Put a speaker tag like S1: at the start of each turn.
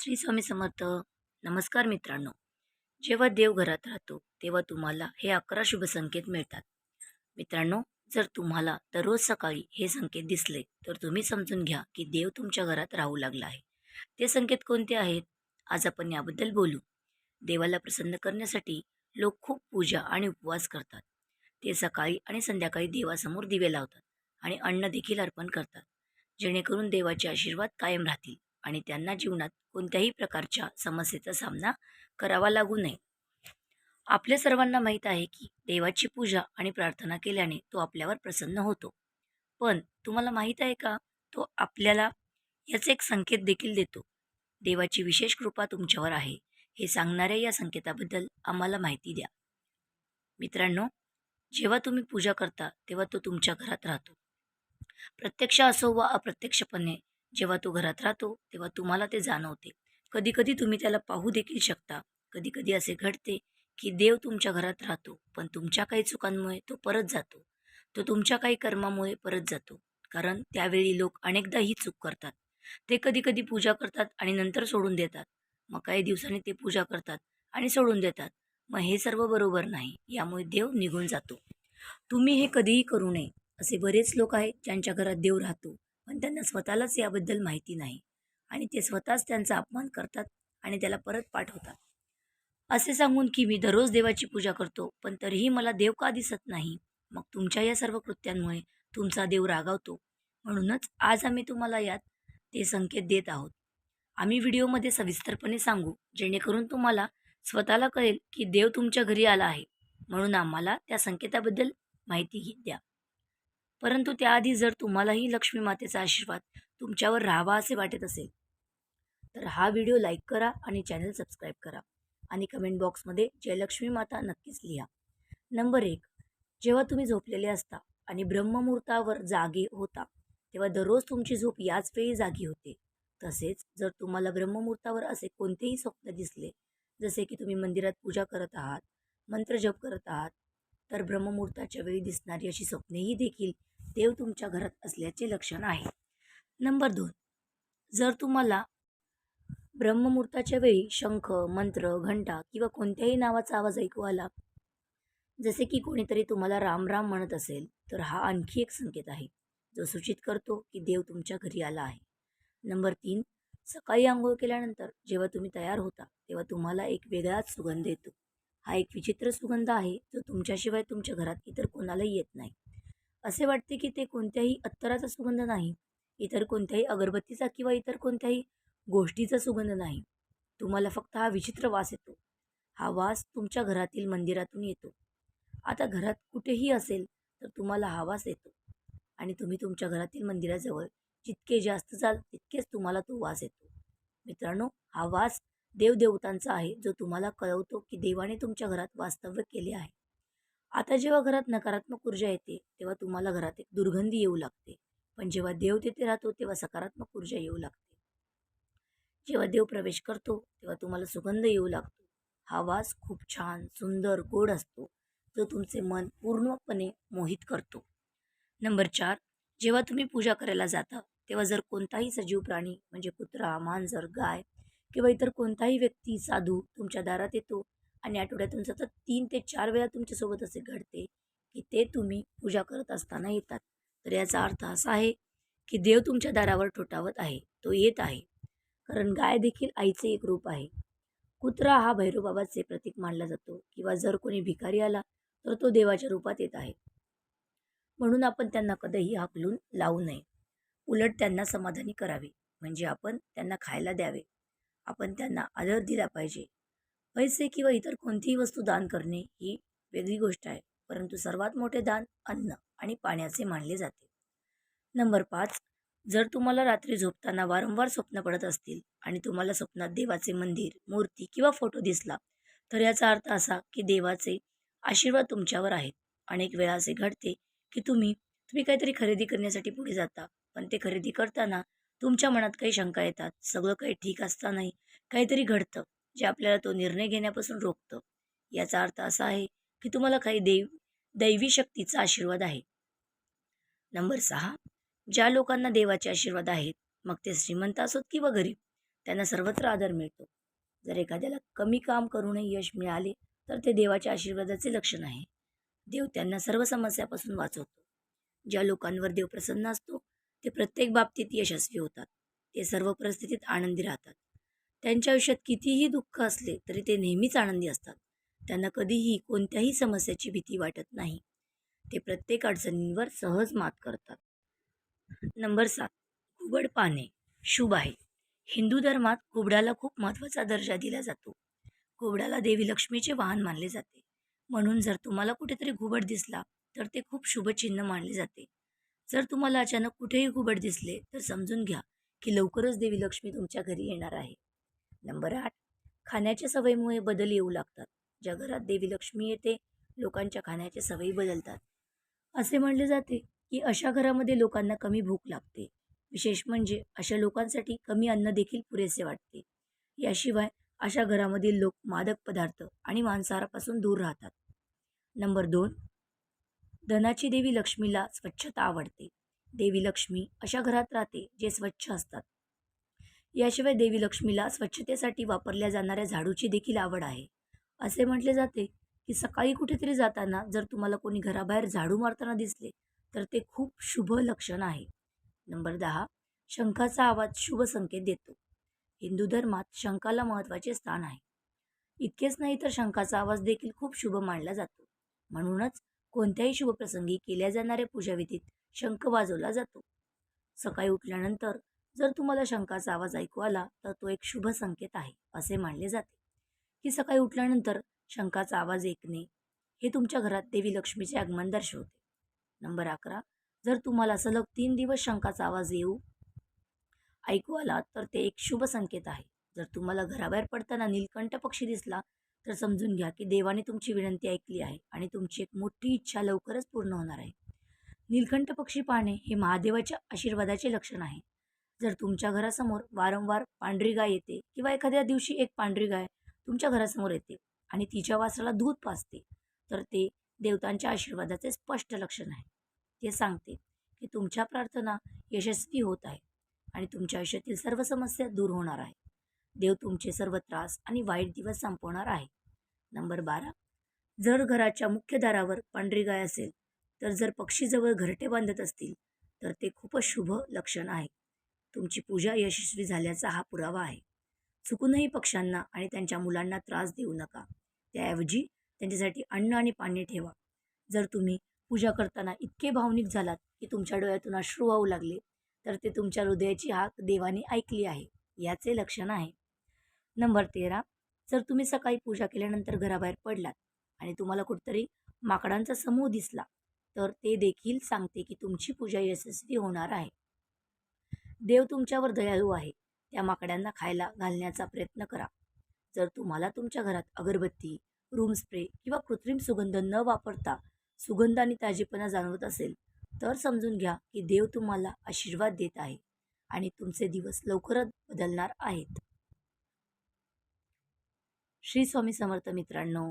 S1: श्री स्वामी समर्थ. नमस्कार मित्रांनो. जेव्हा देव घरात राहतो तेव्हा तुम्हाला हे अकरा शुभ संकेत मिळतात. मित्रांनो जर तुम्हाला दररोज सकाळी हे संकेत दिसले तर तुम्ही समजून घ्या की देव तुमच्या घरात राहू लागला आहे. ते संकेत कोणते आहेत? आज आपण याबद्दल बोलू. देवाला प्रसन्न करण्यासाठी लोक खूप पूजा आणि उपवास करतात. ते सकाळी आणि संध्याकाळी देवासमोर दिवे लावतात आणि अन्न देखील अर्पण करतात. जेणेकरून देवाचे आशीर्वाद कायम राहतील. आणि त्यांना जीवनात कोणत्याही प्रकारच्या समस्येचा सामना करावा लागू नये. आपल्या सर्वांना माहीत आहे की देवाची पूजा आणि प्रार्थना केल्याने तो आपल्यावर प्रसन्न होतो. पण तुम्हाला माहीत आहे का? तो आपल्याला याचे एक संकेत देखील देतो. देवाची विशेष कृपा तुमच्यावर आहे. हे सांगणाऱ्या या संकेताबद्दल आम्हाला माहिती द्या. मित्रांनो जेव्हा तुम्ही पूजा करता तेव्हा तो तुमच्या घरात राहतो. प्रत्यक्ष असो वा अप्रत्यक्षपणे जेव्हा तो घरात राहतो तेव्हा तुम्हाला ते जाणवते. कधीकधी तुम्ही त्याला पाहू देखील शकता. कधीकधी असे घडते की देव तुमच्या घरात राहतो पण तुमच्या काही चुकांमुळे तो परत जातो. तो तुमच्या काही कर्मामुळे परत जातो. कारण त्यावेळी लोक अनेकदा ही चूक करतात. ते कधी कधी पूजा करतात आणि नंतर सोडून देतात. मग काही दिवसांनी ते पूजा करतात आणि सोडून देतात. मग हे सर्व बरोबर नाही. यामुळे देव निघून जातो. तुम्ही हे कधीही करू नये. असे बरेच लोक आहेत ज्यांच्या घरात देव राहतो. पण त्यांना स्वतःलाच याबद्दल माहिती नाही. आणि ते स्वतःच त्यांचा अपमान करतात आणि त्याला परत पाठवतात. असे सांगून की मी दररोज देवाची पूजा करतो पण तरीही मला देव का दिसत नाही? मग तुमच्या या सर्व कृत्यांमुळे तुमचा देव रागावतो. म्हणूनच आज आम्ही तुम्हाला यात ते संकेत देत आहोत. आम्ही व्हिडिओमध्ये सविस्तरपणे सांगू जेणेकरून तुम्हाला स्वतःला कळेल की देव तुमच्या घरी आला आहे. म्हणून आम्हाला त्या संकेताबद्दल माहिती द्या. परंतु त्याआधी जर तुम्हालाही लक्ष्मी मातेचा आशीर्वाद तुमच्यावर राहावा असे वाटत असेल तर हा व्हिडिओ लाईक करा आणि चॅनल सबस्क्राईब करा आणि कमेंट बॉक्समध्ये जयलक्ष्मी माता नक्कीच लिहा. नंबर एक जेव्हा तुम्ही झोपलेले असता आणि ब्रह्ममुहूर्तावर जागे होता तेव्हा दररोज तुमची झोप याच वेळी जागी होते. तसेच जर तुम्हाला ब्रह्ममुहूर्तावर असे कोणतेही स्वप्न दिसले जसे की तुम्ही मंदिरात पूजा करत आहात मंत्र जप करत आहात तर ब्रह्ममुहूर्ताच्या वेळी दिसणारी अशी स्वप्नेही देखील देव तुमच्या घरात असल्याचे लक्षण आहे. नंबर दोन. जर तुम्हाला ब्रह्ममुहूर्ताच्या वेळी शंख मंत्र घंटा किंवा कोणत्याही नावाचा आवाज ऐकू आला जसे की कोणीतरी तुम्हाला राम राम म्हणत असेल तर हा आणखी एक संकेत आहे जो सूचित करतो की देव तुमच्या घरी आला आहे. नंबर तीन. सकाळी आंघोळ केल्यानंतर जेव्हा तुम्ही तयार होता तेव्हा तुम्हाला एक वेगळाच सुगंध येतो. हा एक विचित्र सुगंध आहे जो तुमच्याशिवाय तुमच्या घरात इतर कोणालाही येत नाही. असे वाटते की ते कोणत्याही अत्तराचा सुगंध नाही इतर कोणत्याही अगरबत्तीचा किंवा इतर कोणत्याही गोष्टीचा सुगंध नाही. तुम्हाला फक्त हा विचित्र वास येतो. हा वास तुमच्या घरातील मंदिरातून येतो. आता घरात कुठेही असेल तर तुम्हाला हा वास येतो. आणि तुम्ही तुमच्या घरातील मंदिराजवळ जितके जास्त जाल तितकेच तुम्हाला तो वास येतो. मित्रांनो हा वास देवदेवतांचा आहे जो तुम्हाला कळवतो की देवाने तुमच्या घरात वास्तव्य केले आहे. आता जेव्हा घरात नकारात्मक ऊर्जा येते तेव्हा तुम्हाला घरात एक दुर्गंधी येऊ लागते. पण जेव्हा देव तिथे राहतो तेव्हा सकारात्मक ऊर्जा येऊ लागते. जेव्हा देव प्रवेश करतो तेव्हा तुम्हाला सुगंध येऊ लागतो. हा वास खूप छान सुंदर गोड असतो जो तुमचे मन पूर्णपणे मोहित करतो. नंबर चार जेव्हा तुम्ही पूजा करायला जाता तेव्हा जर कोणताही सजीव प्राणी म्हणजे कुत्रा मांजर गाय किंवा इतर कोणताही व्यक्ती साधू तुमच्या दारात येतो आणि आठवड्यातून सतत तीन ते चार वेळा तुमच्यासोबत असे घडते की ते तुम्ही पूजा करत असताना येतात. तर याचा अर्थ असा आहे की देव तुमच्या दारावर ठोठावत आहे तो येत आहे. कारण गाय देखील आईचे एक रूप आहे. कुत्रा हा भैरवबाबाचे प्रतीक मानला जातो किंवा जर कोणी भिकारी आला तर तो देवाच्या रूपात येत आहे. म्हणून आपण त्यांना कधीही हाकलून लावू नये. उलट त्यांना समाधानी करावे. म्हणजे आपण त्यांना खायला द्यावे. आपण त्यांना आदर दिला पाहिजे. पैसे किंवा इतर कोणतीही वस्तू दान करणे ही वेगळी गोष्ट आहे परंतु सर्वात मोठे दान अन्न आणि पाण्याचे मानले जाते. नंबर पाच जर तुम्हाला रात्री झोपताना वारंवार स्वप्न पडत असतील आणि तुम्हाला स्वप्नात देवाचे मंदिर मूर्ती किंवा फोटो दिसला तर याचा अर्थ असा की देवाचे आशीर्वाद तुमच्यावर आहेत. अनेक वेळा असे घडते की तुम्ही तुम्ही काहीतरी खरेदी करण्यासाठी पुढे जाता पण ते खरेदी करताना तुमच्या मनात काही शंका येतात सगळं काही ठीक असतानाही काहीतरी घडतं जे आपल्याला तो निर्णय घेण्यापासून रोखतं. याचा अर्थ असा आहे की तुम्हाला काही देव दैवी शक्तीचा आशीर्वाद आहे. नंबर सहा ज्या लोकांना देवाचे आशीर्वाद आहेत मग ते श्रीमंत असोत किंवा गरीब त्यांना सर्वत्र आदर मिळतो. जर एखाद्याला कमी काम करूनही यश मिळाले तर ते देवाच्या आशीर्वादाचे लक्षण आहे. देव त्यांना सर्व समस्यापासून वाचवतो. ज्या लोकांवर देव प्रसन्न असतो ते प्रत्येक बाबतीत यशस्वी होतात. ते सर्व परिस्थितीत आनंदी राहतात. त्यांच्या आयुष्यात कितीही दुःख असले तरी ते नेहमीच आनंदी असतात. त्यांना कधीही कोणत्याही समस्याची भीती वाटत नाही. ते प्रत्येक अडचणींवर सहज मात करतात. नंबर सात. घुबड पाने. शुभ आहे. हिंदू धर्मात घुबडाला खूप महत्त्वाचा दर्जा दिला जातो. घुबडाला देवी लक्ष्मीचे वाहन मानले जाते. म्हणून जर तुम्हाला कुठेतरी घुबड दिसला तर ते खूप शुभचिन्ह मानले जाते. जर तुम्हाला अचानक कुठेही घुबड दिसले तर समजून घ्या की लवकरच देवी लक्ष्मी तुमच्या घरी येणार आहे. नंबर आठ खाण्याच्या सवयीमुळे बदल येऊ लागतात. ज्या घरात देवी लक्ष्मी येते लोकांच्या खाण्याच्या सवयी बदलतात. असे म्हणले जाते की अशा घरामध्ये लोकांना कमी भूक लागते. विशेष म्हणजे अशा लोकांसाठी कमी अन्न देखील पुरेसे वाटते. याशिवाय अशा घरामधील लोक मादक पदार्थ आणि मांसाहारापासून दूर राहतात. नंबर दोन धनाची देवी लक्ष्मीला स्वच्छता आवडते. देवी लक्ष्मी अशा घरात राहते जे स्वच्छ असतात. याशिवाय देवी लक्ष्मीला स्वच्छतेसाठी वापरल्या जाणाऱ्या झाडूची देखील आवड आहे. असे म्हटले जाते की सकाळी कुठेतरी जाताना जर तुम्हाला कोणी घराबाहेर झाडू मारताना दिसले तर ते खूप शुभ लक्षण आहे. नंबर दहा शंखाचा आवाज शुभ संकेत देतो. हिंदू धर्मात शंखाला महत्त्वाचे स्थान आहे. इतकेच नाही तर शंखाचा आवाज देखील खूप शुभ मानला जातो. म्हणूनच कोणत्याही शुभप्रसंगी केल्या जाणाऱ्या पूजाविधीत शंख वाजवला जातो. सकाळी उठल्यानंतर जर तुम्हाला शंखाचा आवाज ऐकू आला तर तो एक शुभ संकेत आहे असे मानले जाते. की सकाळी उठल्यानंतर शंखाचा आवाज ऐकणे हे तुमच्या घरात देवी लक्ष्मीचे आगमन दर्शवते. नंबर अकरा. जर तुम्हाला सलग तीन दिवस शंखाचा आवाज येऊ ऐकू आला तर ते एक शुभ संकेत आहे. जर तुम्हाला घराबाहेर पडताना नीलकंठ पक्षी दिसला तर समजून घ्या की देवाने तुमची विनंती ऐकली आहे आणि तुमची एक मोठी इच्छा लवकरच पूर्ण होणार आहे. नीलकंठ पक्षी पाहणे हे महादेवाच्या आशीर्वादाचे लक्षण आहे. जर तुमच्या घरासमोर वारंवार पांढरी गाय येते किंवा एखाद्या दिवशी एक पांढरी गाय तुमच्या घरासमोर येते आणि तिच्या वासराला दूध पाजते तर ते देवतांच्या आशीर्वादाचे स्पष्ट लक्षण आहे. ते सांगते की तुमच्या प्रार्थना यशस्वी होत आहे आणि तुमच्या आयुष्यातील सर्व समस्या दूर होणार आहे. देव तुमचे सर्व त्रास आणि वाईट दिवस संपवणार आहे. नंबर बारा. जर घराच्या मुख्य दारावर पांढरी गाय असेल तर जर पक्षीजवळ घरटे बांधत असतील तर ते खूपच शुभ लक्षण आहे. तुमची पूजा यशस्वी झाल्याचा हा पुरावा आहे. चुकूनही पक्ष्यांना आणि त्यांच्या मुलांना त्रास देऊ नका. त्याऐवजी त्यांच्यासाठी अन्न आणि पाणी ठेवा. जर तुम्ही पूजा करताना इतके भावनिक झालात की तुमच्या डोळ्यातून अश्रू वाहू लागले तर ते तुमच्या हृदयाची हाक देवाने ऐकली आहे. याचे लक्षण आहे. नंबर तेरा. जर तुम्ही सकाळी पूजा केल्यानंतर घराबाहेर पडलात आणि तुम्हाला कुठेतरी माकडांचा समूह दिसला तर ते देखील सांगते की तुमची पूजा यशस्वी होणार आहे. देव तुमच्यावर दयाळू आहे. त्या माकड्यांना खायला घालण्याचा प्रयत्न करा. जर तुम्हाला तुमच्या घरात अगरबत्ती रूम स्प्रे किंवा कृत्रिम सुगंध न वापरता सुगंध आणि ताजेपणा जाणवत असेल तर समजून घ्या की देव तुम्हाला आशीर्वाद देत आहे आणि तुमचे दिवस लवकरच बदलणार आहेत. श्री स्वामी समर्थ मित्रांनो